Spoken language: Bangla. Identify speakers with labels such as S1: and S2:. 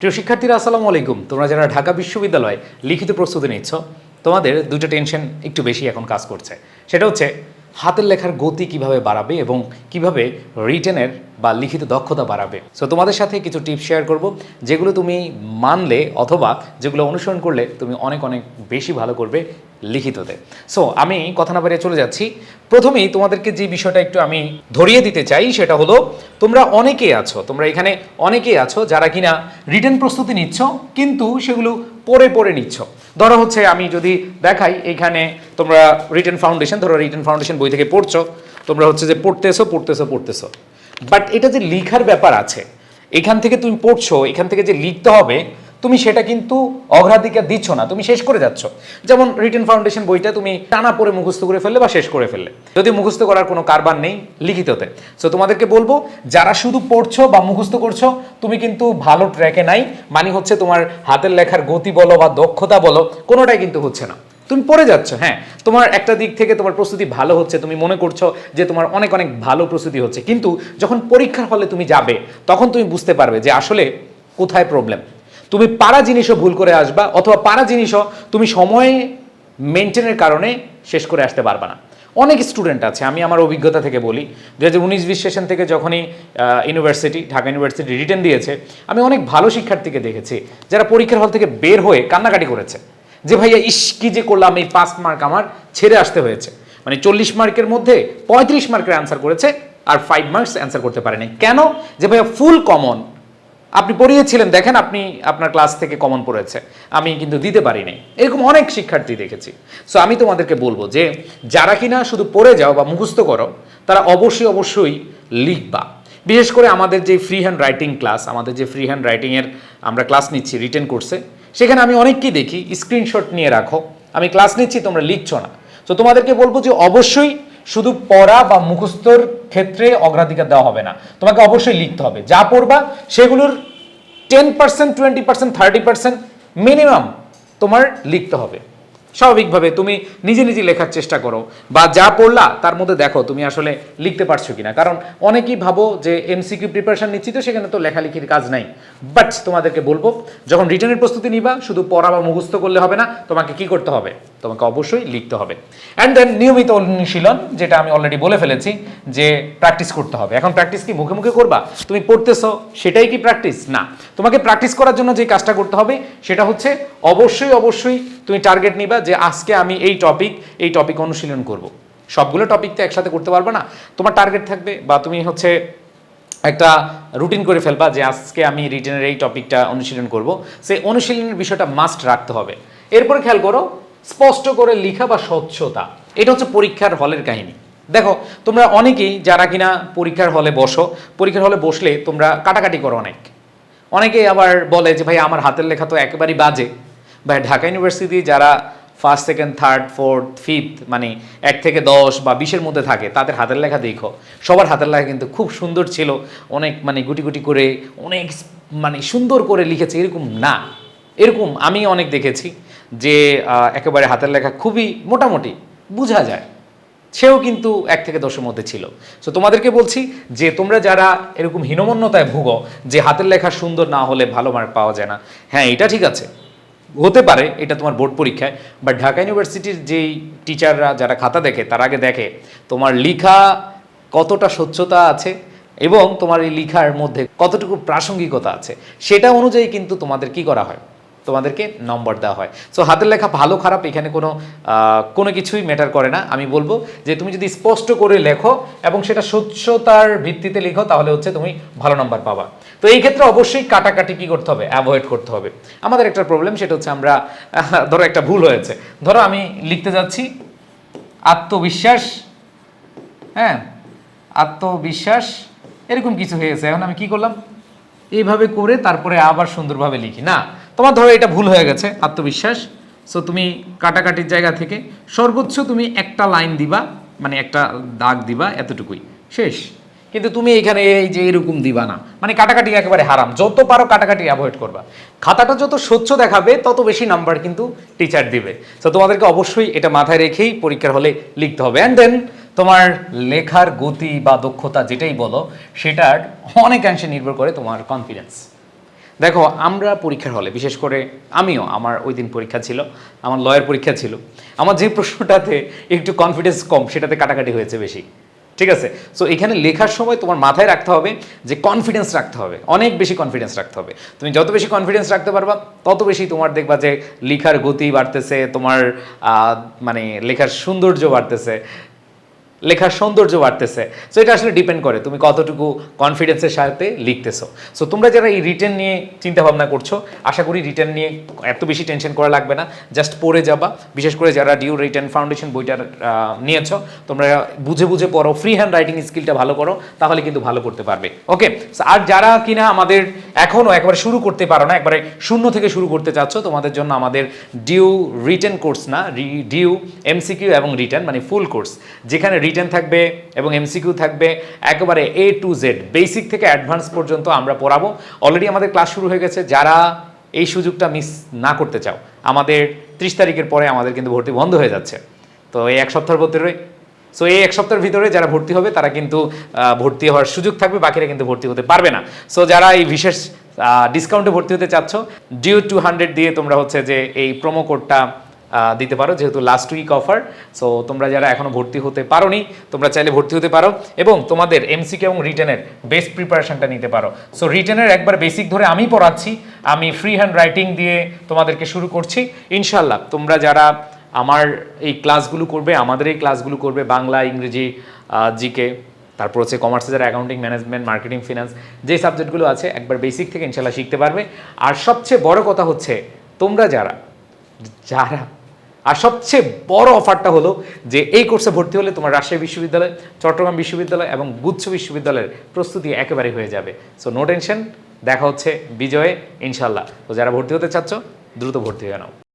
S1: প্রিয় শিক্ষার্থীরা, আসসালামু আলাইকুম। তোমরা যারা ঢাকা বিশ্ববিদ্যালয়ে লিখিত প্রস্তুতি নিচ্ছ, তোমাদের দুটো টেনশন একটু বেশি এখন কাজ করছে। সেটা হচ্ছে হাতের লেখার গতি কীভাবে বাড়াবে এবং কীভাবে রিটেনের বা লিখিত দক্ষতা বাড়াবে। সো তোমাদের সাথে কিছু টিপস শেয়ার করব, যেগুলো তুমি মানলে অথবা যেগুলো অনুসরণ করলে তুমি অনেক অনেক বেশি ভালো করবে লিখিততে। সো আমি কথা না বাড়িয়ে চলে যাচ্ছি। প্রথমেই তোমাদেরকে যে বিষয়টা একটু আমি ধরিয়ে দিতে চাই সেটা হলো, তোমরা অনেকেই আছো, তোমরা এখানে অনেকেই আছো যারা কিনা রিটেন প্রস্তুতি নিচ্ছ, কিন্তু সেগুলো পড়ে পরে নিচ্ছ। ধরো হচ্ছে আমি যদি দেখাই, এখানে তোমরা রিটার্ন ফাউন্ডেশন ধরো রিটার্ন ফাউন্ডেশন বই থেকে পড়ছো, তোমরা হচ্ছে যে পড়তেছো পড়তেছো পড়তেছো। বাট এটা যে লিখার ব্যাপার আছে, এখান থেকে তুমি পড়ছো, এখান থেকে যে লিখতে হবে তুমি সেটা কিন্তু অগ্রাধিকার দিচ্ছ না, তুমি শেষ করে যাচ্ছ। যেমন রিটেন ফাউন্ডেশন বইটা তুমি টানা পরে মুখস্থ করে ফেললে বা শেষ করে ফেললে। যদি মুখস্থ করার কোনো কারবার নেই লিখিততে। সো তোমাদেরকে বলব, যারা শুধু পড়ছো বা মুখস্থ করছ, তুমি কিন্তু ভালো ট্র্যাকে নাই। মানে হচ্ছে তোমার হাতের লেখার গতি বলো বা দক্ষতা বলো, কোনোটাই কিন্তু হচ্ছে না। তুমি পড়ে যাচ্ছ হ্যাঁ। তোমার একটা দিক থেকে তোমার প্রস্তুতি ভালো হচ্ছে, তুমি মনে করছ যে তোমার অনেক অনেক ভালো প্রস্তুতি হচ্ছে। কিন্তু যখন পরীক্ষার হলে তুমি যাবে, তখন তুমি বুঝতে পারবে যে আসলে কোথায় প্রবলেম তুমি পারা জিনিসও ভুল করে আসবা, অথবা পারা জিনিসও তুমি সময় মেনটেনের কারণে শেষ করে আসতে পারবা না। অনেক স্টুডেন্ট আছে, আমি আমার অভিজ্ঞতা থেকে বলি। দু হাজার উনিশ বিশ সেশন থেকে যখনই ইউনিভার্সিটি, ঢাকা ইউনিভার্সিটি রিটার্ন দিয়েছে, আমি অনেক ভালো শিক্ষার্থীকে দেখেছি, যারা পরীক্ষার হল থেকে বের হয়ে কান্নাকাটি করেছে। যে ভাইয়া, ইস, কি যে করলাম, এই পাঁচ মার্ক আমার ছেড়ে আসতে হয়েছে। মানে চল্লিশ মার্কের মধ্যে পঁয়ত্রিশ মার্কের অ্যান্সার করেছে, আর ফাইভ মার্কস অ্যান্সার করতে পারেনি। কেন? যে ভাইয়া ফুল কমন আপনি পড়িয়েছিলেন, দেখেন আপনি আপনার ক্লাস থেকে কমন পড়েছে। আমি কিন্তু দিতে পারি নাই এরকম অনেক শিক্ষার্থী দেখেছি। সো আমি তোমাদেরকে বলব যে, যারা কিনা শুধু পড়ে যাও বা মুখস্থ করো, তারা অবশ্যই অবশ্যই লিখবা। বিশেষ করে আমাদের যে ফ্রি হ্যান্ড রাইটিং ক্লাস আমাদের যে ফ্রি হ্যান্ড রাইটিংয়ের আমরা ক্লাস নিচ্ছি রিটেন কোর্সে সেখানে আমি অনেককেই দেখি স্ক্রিনশট নিয়ে রাখো। আমি ক্লাস নিচ্ছি, তোমরা লিখছো না। তো তোমাদেরকে বলব যে, অবশ্যই শুধু পড়া বা মুখস্থর ক্ষেত্রে অগ্রাধিকার দেওয়া হবে না। তোমাকে অবশ্যই লিখতে হবে। যা পড়বা, সেগুলোর ten percent twenty percent thirty percent minimum তোমার লিখতে হবে। স্বাভাবিকভাবে তুমি নিজে নিজে লেখার চেষ্টা করো বা যা পড়লা তার মধ্যে দেখো তুমি আসলে লিখতে পারছ কিনা। কারণ অনেকেই ভাবো যে এমসিকিউ প্রিপারেশন নিচ্ছি তো সেখানে তো লেখালেখির কাজ নাই। বাট তোমাদেরকে বলব, যখন রিটার্নের প্রস্তুতি নিবা, শুধু পড়া বা মুখস্থ করলে হবে না, তোমাকে কি করতে হবে? তোমাকে অবশ্যই লিখতে হবে। অ্যান্ড দেন নিয়মিত অনুশীলন, যেটা আমি অলরেডি বলে ফেলেছি, যে প্র্যাকটিস করতে হবে। এখন প্র্যাকটিস কি মুখে মুখে করবা? তুমি পড়তেছো, সেটাই কি প্র্যাকটিস না। তোমাকে প্র্যাকটিস করার জন্য যে কাজটা করতে হবে, সেটা হচ্ছে অবশ্যই অবশ্যই তুমি টার্গেট নিবা যে আজকে আমি এই টপিক এই টপিক অনুশীলন করব। সবগুলো টপিক তো একসাথে করতে পারবে না। তোমার টার্গেট থাকবে বা তুমি হচ্ছে একটা রুটিন করে ফেলবা যে আজকে আমি রিটেনের এই টপিকটা অনুশীলন করব। সেই অনুশীলনের বিষয়টা মাস্ট রাখতে হবে। এরপরে খেয়াল করো স্পষ্ট করে লেখা বা স্বচ্ছতা, এটা হচ্ছে পরীক্ষার হলের কাহিনী। দেখো, তোমরা অনেকেই যারা কিনা পরীক্ষার হলে বসো, পরীক্ষার হলে বসলে তোমরা কাটাকাটি করো অনেক। অনেকেই আবার বলে যে, ভাই, আমার হাতের লেখা তো একেবারেই বাজে। ভাই, ঢাকা ইউনিভার্সিটি যারা first second third fourth fifth মানে এক থেকে দশ বা বিশের মধ্যে থাকে, তাদের হাতের লেখা দেখো। সবার হাতের লেখা কিন্তু খুব সুন্দর ছিল, অনেক মানে গুটি গুটি করে, অনেক মানে সুন্দর করে লিখেছে, এরকম না। এরকম আমি অনেক দেখেছি। যে একেবারে হাতের লেখা খুবই মোটামুটি বোঝা যায়। সেও কিন্তু এক থেকে দশের মধ্যে ছিল। সো তোমাদেরকে বলছি যে, তোমরা যারা এরকম হীনমন্যতায় ভুগো যে, হাতের লেখা সুন্দর না হলে ভালো মার্ক পাওয়া যায় না হ্যাঁ এটা ঠিক আছে। হতে পারে, এটা তোমার বোর্ড পরীক্ষায় বাট ঢাকা ইউনিভার্সিটির যেই টিচাররা যারা খাতা দেখে, তার আগে দেখে, তোমার লিখা কতটা স্বচ্ছতা আছে এবং তোমার এই লিখার মধ্যে কতটুকু প্রাসঙ্গিকতা আছে, সেটা অনুযায়ী কিন্তু তোমাদের কি করা হয়? তোমাদেরকে নম্বর দেওয়া হয়। সো হাতের লেখা ভালো, খারাপ, এখানে কোনো কোনো কিছুই ম্যাটার করে না। আমি বলব যে, তুমি যদি স্পষ্ট করে লেখো এবং সেটা স্বচ্ছতার ভিত্তিতে লিখো, তাহলে হচ্ছে তুমি ভালো নম্বর পাবা। তো এই ক্ষেত্রে অবশ্যই কাটাকাটি কি করতে হবে? অ্যাভয়েড করতে হবে। আমাদের একটা প্রবলেম সেটা হচ্ছে আমরা ধরো একটা ভুল হয়েছে। ধরো আমি লিখতে যাচ্ছি, আত্মবিশ্বাস হ্যাঁ? আত্মবিশ্বাস, এরকম কিছু হয়েছে। এখন আমি কি করলাম? এইভাবে করে তারপরে আবার সুন্দরভাবে লিখি। না তোমার ধরো এটা ভুল হয়ে গেছে, আত্মবিশ্বাস। সো তুমি কাটাকাটির জায়গা থেকে সর্বোচ্চ তুমি একটা লাইন দিবা মানে একটা দাগ দিবা এতটুকুই। শেষ। কিন্তু তুমি এখানে এই যে এরকম দিবা না। মানে কাটাকাটি একেবারে হারাম। যত পারো কাটাকাটি অ্যাভয়েড করবা। খাতাটা যত স্বচ্ছ দেখাবে, তত বেশি নাম্বার কিন্তু টিচার দিবে। তো তোমাদেরকে অবশ্যই এটা মাথায় রেখেই পরীক্ষার হলে লিখতে হবে। অ্যান্ড দেন তোমার লেখার গতি বা দক্ষতা যেটাই বলো, সেটার অনেকাংশে নির্ভর করে তোমার কনফিডেন্স দেখো, আমরা পরীক্ষার হলে, বিশেষ করে আমিও, আমার ওই দিন পরীক্ষা ছিল, আমার লয়ের পরীক্ষা ছিল, আমার যে প্রশ্নটাতে একটু কনফিডেন্স কম, সেটাতে কাটাকাটি হয়েছে বেশি, ঠিক আছে? সো এখানে লেখার সময় তোমার মাথায় রাখতে হবে যে কনফিডেন্স রাখতে হবে, অনেক বেশি কনফিডেন্স রাখতে হবে। তুমি যত বেশি কনফিডেন্স রাখতে পারবা, তত বেশি তোমার দেখবা যে লেখার গতি বাড়তেছে, তোমার মানে লেখার সৌন্দর্য বাড়তেছে লেখার সৌন্দর্য বাড়তেছে। সো এটা আসলে ডিপেন্ড করে তুমি কতটুকু কনফিডেন্সের সাথে লিখতেছো। সো তোমরা যারা এই রিটেন নিয়ে চিন্তা ভাবনা করছ আশা করি রিটেন নিয়ে এত বেশি টেনশন করা লাগবে না। জাস্ট পড়ে যাবা। বিশেষ করে যারা ডিউ রিটেন ফাউন্ডেশন বইটার আহ, নিয়েছো তোমরা বুঝে বুঝে পড়ো ফ্রি হ্যান্ড রাইটিং স্কিলটা ভালো করো তাহলে কিন্তু ভালো করতে পারবে। ওকে আর যারা কিনা আমাদের এখনও একবারে শুরু করতে পারো না একবারে শূন্য থেকে শুরু করতে চাচ্ছ তোমাদের জন্য আমাদের ডিউ রিটেন কোর্স না ডিউ এমসিকিউ এবং রিটার্ন মানে ফুল কোর্স যেখানে রিটার্ন থাকবে এবং এমসিকিউ থাকবে, একেবারে এ টু জেড বেসিক থেকে অ্যাডভান্স পর্যন্ত আমরা পড়াবো। অলরেডি আমাদের ক্লাস শুরু হয়ে গেছে, যারা এই সুযোগটা মিস না করতে চাও, আমাদের ত্রিশ তারিখের পরে আমাদের কিন্তু ভর্তি বন্ধ হয়ে যাচ্ছে। তো এই এক সপ্তাহের ভিতরে সো এই এক সপ্তাহের ভিতরে যারা ভর্তি হবে, তারা কিন্তু ভর্তি হওয়ার সুযোগ থাকবে, বাকিরা কিন্তু ভর্তি হতে পারবে না। সো যারা এই বিশেষ ডিসকাউন্টে ভর্তি হতে চাচ্ছ ডিউ টু হান্ড্রেড দিয়ে তোমরা হচ্ছে যে এই প্রোমো কোডটা দিতে পারো, যেহেতু লাস্ট উইক অফার সো তোমরা যারা এখনও ভর্তি হতে পারোনি, তোমরা চাইলে ভর্তি হতে পারো, এবং তোমাদের এমসিকে এবং রিটেনের বেস্ট প্রিপারেশনটা নিতে পারো। সো রিটেনের একবার বেসিক ধরে আমি পড়াচ্ছি, আমি ফ্রি হ্যান্ড রাইটিং দিয়ে তোমাদেরকে শুরু করছি। ইনশাল্লাহ তোমরা যারা আমার এই ক্লাসগুলো করবে, আমাদের এই ক্লাসগুলো করবে, বাংলা, ইংরেজি জিকে তারপর হচ্ছে কমার্সে যারা অ্যাকাউন্টিং ম্যানেজমেন্ট মার্কেটিং ফিনান্স যে সাবজেক্টগুলো আছে, একবার বেসিক থেকে ইনশাল্লাহ শিখতে পারবে। আর সবচেয়ে বড় কথা হচ্ছে, তোমরা যারা যারা আর সবচেয়ে বড় অফারটা হলো যে এই কোর্সে ভর্তি হলে তোমার রাজশাহী বিশ্ববিদ্যালয়, চট্টগ্রাম বিশ্ববিদ্যালয় এবং গুচ্ছ বিশ্ববিদ্যালয়ের প্রস্তুতি একেবারে হয়ে যাবে। সো নো টেনশন দেখা হচ্ছে বিজয়ে ইনশাল্লাহ তো যারা ভর্তি হতে চাচ্ছ, দ্রুত ভর্তি হয়ে নাও।